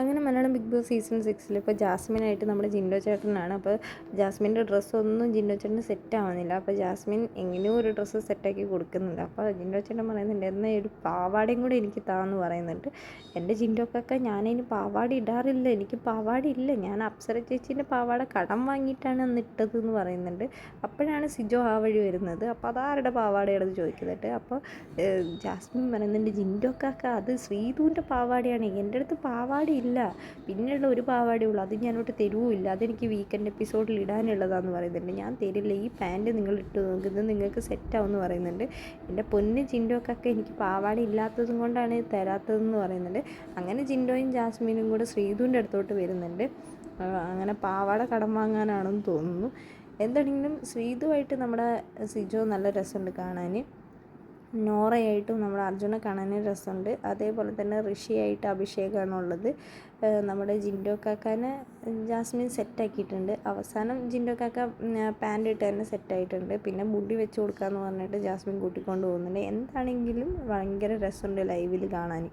അങ്ങനെ Malayalam big boss season സിക്സിൽ ഇപ്പോൾ ജാസ്മിനായിട്ട് നമ്മുടെ ജിൻഡോ ചേട്ടനാണ്. അപ്പോൾ ജാസ്മിന്റെ ഡ്രസ്സൊന്നും ജിൻഡോ ചേട്ടന് സെറ്റ് ആവുന്നില്ല. അപ്പോൾ ജാസ്മിൻ എങ്ങനെയോ ഒരു ഡ്രസ്സ് സെറ്റാക്കി കൊടുക്കുന്നുണ്ട്. അപ്പോൾ ജിൻഡോ ചേട്ടൻ പറയുന്നുണ്ട് എന്നാൽ ഒരു പാവാടയും കൂടെ എനിക്ക് താന്ന് പറയുന്നുണ്ട്. എന്റെ ജിൻഡോക്കൊക്കെ ഞാനതിന് പാവാട ഇടാറില്ല. എനിക്ക് പാവാട ഇല്ല. ഞാൻ അപ്സര ചേച്ചീന്റെ പാവാട കടം വാങ്ങിയിട്ടാണ് അന്ന് ഇട്ടത് എന്ന് പറയുന്നുണ്ട്. അപ്പോഴാണ് സിജോ ആ വഴി വരുന്നത്. അപ്പോൾ അതാരുടെ പാവാടയാണെന്ന് ചോദിക്കുന്നുണ്ട്. അപ്പോൾ ജാസ്മിൻ പറയുന്നുണ്ട് ജിൻഡോക്കൊക്കെ അത് ശ്രീധുവിന്റെ പാവാടയാണ്. എന്റെ അടുത്ത് പാവാട ഇല്ല. പിന്നെയുള്ള ഒരു പാവാടേ ഉള്ളൂ. അത് ഞാനോട്ട് തരുവുമില്ല അതെനിക്ക് വീക്കെൻഡ് എപ്പിസോഡിൽ ഇടാനുള്ളതാന്ന് പറയുന്നുണ്ട്. ഞാൻ തരില്ല. ഈ പാന്റ് നിങ്ങൾ ഇട്ട് നോക്കുന്നത് നിങ്ങൾക്ക് സെറ്റാവുമെന്ന് പറയുന്നുണ്ട്. എന്റെ പൊന്ന് ചിൻഡോക്കൊക്കെ എനിക്ക് പാവാട ഇല്ലാത്തതും കൊണ്ടാണ് തരാത്തതെന്ന് പറയുന്നുണ്ട്. അങ്ങനെ ജിൻഡോയും ജാസ്മിനും കൂടെ ശ്രീധുവിന്റെ അടുത്തോട്ട് വരുന്നുണ്ട്. അങ്ങനെ പാവാട കടം വാങ്ങാനാണെന്ന് തോന്നുന്നു. എന്താണെങ്കിലും ശ്രീതുവായിട്ട് നമ്മുടെ സിജോ നല്ല രസമുണ്ട് കാണാൻ നോറയായിട്ടും നമ്മുടെ അർജുനെ കാണാൻ രസമുണ്ട്. അതേപോലെ തന്നെ ഋഷിയായിട്ട് അഭിഷേകമാണുള്ളത് നമ്മുടെ ജിൻഡോ കാക്കാനെ ജാസ്മിൻ സെറ്റാക്കിയിട്ടുണ്ട് അവസാനം ജിൻഡോ കാക്ക പാന്റ് ഇട്ട് തന്നെ സെറ്റായിട്ടുണ്ട് പിന്നെ മുടി വെച്ച് കൊടുക്കാമെന്ന് പറഞ്ഞിട്ട് ജാസ്മിൻ കൂട്ടിക്കൊണ്ട് പോകുന്നുണ്ട്. എന്താണെങ്കിലും ഭയങ്കര രസമുണ്ട് ലൈവിൽ കാണാൻ